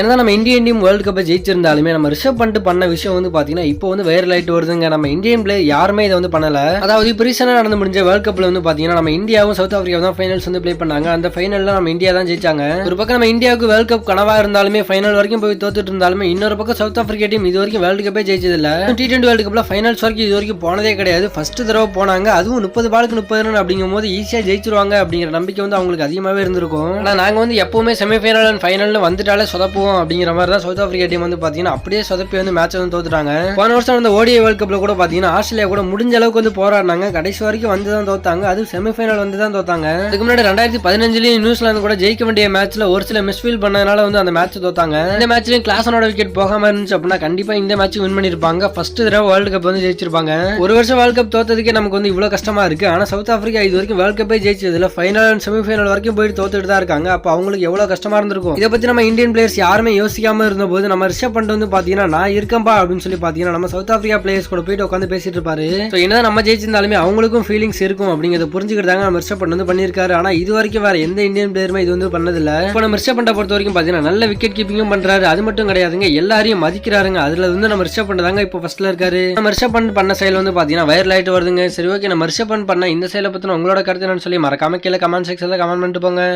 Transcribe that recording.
ஏன்னா நம்ம Indian team world கப்பை ஜெயிச்சிருந்தாலுமே நம்ம ரிஷப் பண்ணிட்டு பண்ண விஷயம் வந்து பாத்தீங்கன்னா இப்போ வந்து வைரல் ஆயிட்டு வருதுங்க. நம்ம இந்தியன் பிளேயர் யாருமே இதை வந்து பண்ணல. அதாவது இப்போ ரீசெண்டாக நடந்து முடிஞ்ச வேர்ல்டு கப்ல வந்து பாத்தீங்கன்னா நம்ம இந்தியாவும் சவுத் ஆப்பிரிக்காவும் தான் ஃபைனல்ஸ் வந்து பிளே பண்ணாங்க. அந்த ஃபைனல்ல நம்ம இந்தியா தான் ஜெயிச்சாங்க. ஒரு பக்கம் நம்ம இந்தியாவுக்கு வேர்ல்டு கப் கனவா இருந்தாலுமே ஃபைனல் வரைக்கும் போய் தோத்துட்டு இருந்தாலுமே இன்னொரு பக்கம் சவுத் ஆப்பிரிக்கா டீம் இது வரைக்கும் வேர்ல்டு கப்பே ஜெயிச்சது இல்ல டி டுவெண்டி வேர்ல்டு கப்ல ஃபைனல்ஸ் வரைக்கும் இது வரைக்கும் போனதே கிடையாது. ஃபர்ஸ்ட் தடவை போனாங்க. அதுவும் முப்பது பாலுக்கு முப்பது ரன் அப்படிங்கும் போது ஈஸியா ஜெயிச்சிருவாங்க அப்படிங்கிற நம்பிக்கை வந்து அவங்களுக்கு அதிகமாவே இருந்திருக்கும். ஆனா நாங்க வந்து எப்பவுமே செமிஃபைனல் அண்ட் ஃபைனல்னு வந்துட்டாலே சொதப்புவோம் அப்படிங்கிற மாதிரி தான் சவுத் ஆப்பிரிக்கா டீம் வந்து பாத்தீங்கன்னா அப்படியே சொதப்பி வந்து மேட்ச் வந்து தோத்துட்டாங்க. போன வருஷம் வந்து ஓடிஐ வேர்ல்ட் கப்ல கூட பாத்தீங்கன்னா ஆஸ்திரேலியா கூட முடிஞ்ச அளவுக்கு வந்து போராடினாங்க. கடைசி வரைக்கும் வந்து தான் தோத்தாங்க. அது செமிஃபைனல் வந்து தான் தோத்தாங்க. அதுக்கு முன்னாடி ரெண்டாயிரத்தி பதினஞ்சுலயும் நியூசிலாந்து கூட ஜெயிக்க வேண்டிய மேட்ச்ல ஒரு சில மிஸ்ஃபீல் பண்ணதுனால வந்து அந்த மேட்ச் தோத்தாங்க. இந்த மேட்ச்லயும் கிளாஸனோட விக்கெட் போகாம இருந்துச்சு அப்படின்னா கண்டிப்பா இந்த மேட்ச் வின் பண்ணிருப்பாங்க. ஃபர்ஸ்ட் தடவை வேர்ல்டு கப் வந்து ஜெயிச்சிருப்பாங்க. ஒரு வருஷம் வேர்ல்டு கப் தோத்ததுக்கே நமக்கு வந்து இவ்வளவு கஷ்டமா இருக்கு. ஆனா சவுத் ஆப்பிரிக்கா இது வரைக்கும் வேர்ல்டு கப்பே ஜெயிச்சதுல ஃபைனல் அண்ட் செமிஃபைனல் வரைக்கும் போயிட்டு தோத்துட்டு தான் இருக்காங்க. அப்ப அவங்களுக்கு எவ்வளவு கஷ்டமா இருந்திருக்கும்? இதை பத்தி நம்ம இந்தியன் பிளேயர்ஸ் யாருமே யோசிக்காம இருந்தபோது நம்ம ரிஷப் பண்ணிட்டு வந்து பாத்தீங்கன்னா நான் இருக்கேன்பா அப்படின்னு சொல்லி பாத்தீங்கன்னா நம்ம சவுத் ஆப்பிரிக்கா பிளேயர்ஸ் கூட போயிட்டு உட்காந்து பேசிட்டு இருப்பாரு. So, என்னதான் நம்ம ஜெயிச்சிருந்தாலுமே அவங்களுக்கும் ஃபீலிங்ஸ் இருக்கும் அப்படிங்கறத புரிஞ்சுக்கிட்டாங்க நம்ம ரிஷப் பண்ணி வந்து பண்ணியிருக்காரு. ஆனா இது வரைக்கும் வேற எந்த இந்தியன் பிளேயருமே இது வந்து பண்ணதில்ல. இப்போ நம்ம ரிஷப் பண்ண பொறுத்த வரைக்கும் பாத்தீங்கன்னா நல்ல விக்கெட் கீப்பிங்கும் பண்றாரு. அது மட்டும் கிடையாதுங்க. எல்லாரையும் மதிக்கிறாருங்க. அதுல வந்து நம்ம ரிஷப் பண்ணதாங்க இப்போ ஃபர்ஸ்ட்ல இருக்காரு. நம்ம ரிஷப் பண்ண பண்ண செயல் வந்து பாத்தீங்கன்னா வைரல் ஆயிட்டு வருதுங்க. சரி ஓகே நம்ம ரிஷப் பண்ண பண்ண இந்த செயலை பத்தின உங்களோட கருத்து என்னன்னு சொல்லி மறக்காம கீழே கமெண்ட் செக்ஷன்ல கமெண்ட் பண்ணிட்டு போங்க.